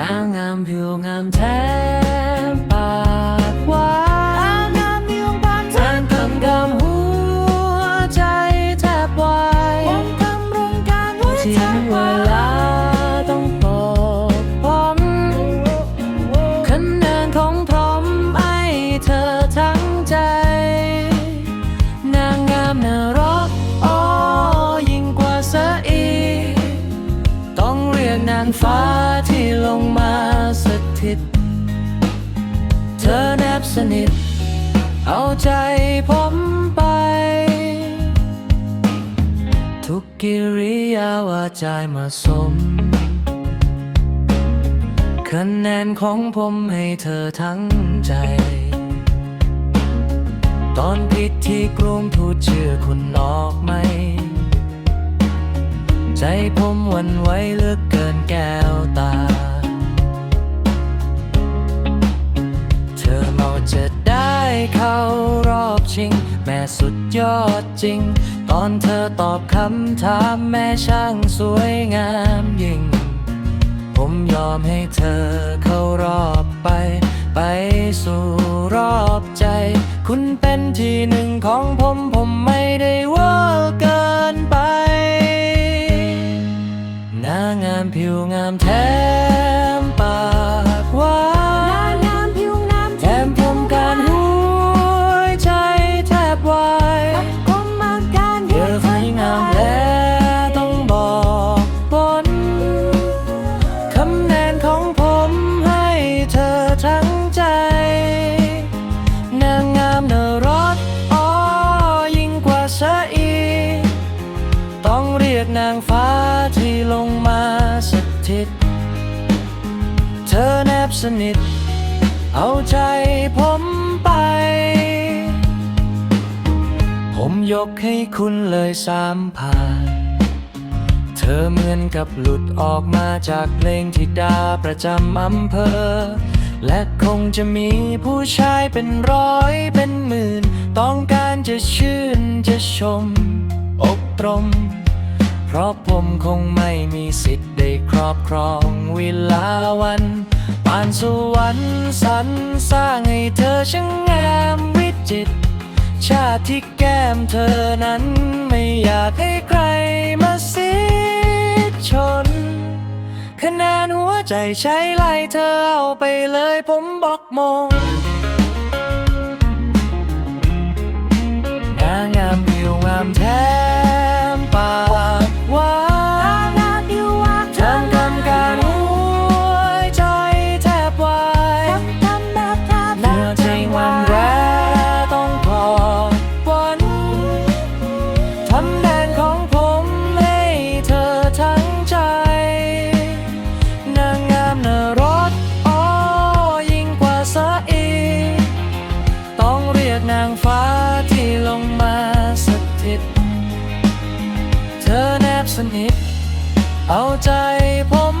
นางงามผิวงามแท้ปากวายฉันตั้งกำหัวใจแทบวายที่เวลาต้องบอกพร้อมคะแนนท่องพร้อมให้เธอทั้งใจ นางงามน่ารกอ้อยิ่งกว่าเสียอีต้องเรียกนางฟ้า ลงมาสถิต เธอแนบสนิท เอาใจผมไป ทุกกิริยาวาจามาสม คะแนนของผมให้เธอทั้งใจ ตอนพิธีกรุงทูตเชื่อคุณออกไหม ใจผมวันไว้เลือกเกิน ชิง แม่สุดยอดจริง ตอนเธอตอบคำถามแม่ช่างสวยงามยิ่ง ผมยอมให้เธอเข้ารอบไป ไปสู่รอบใจ คุณเป็นที่หนึ่งของผมผมไม่ได้เว่าเกินไป หน้างามผิวงามแถ สถิต เธอแนบสนิท เอาใจผมไป ผมยกให้คุณเลยสามผ่าน เธอเหมือนกับหลุดออกมาจากเพลงที่ดาประจำอำเภอ และคงจะมีผู้ชายเป็นร้อยเป็นหมื่น ต้องการจะชื่นจะชมอกตรม เพราะผมคงไม่มีสิทธิ์ได้ครอบครองเวลาวันปานสวรรค์สรรสร้างให้เธอช่างงามวิจิตรชาติที่แก้มเธอนั้นไม่อยากให้ใครมาสิชนคะแนนหัวใจใช้ไล่เธอเอาไปเลยผมบอกมง ลงมาสถิต เธอแนบสนิท เอาใจผม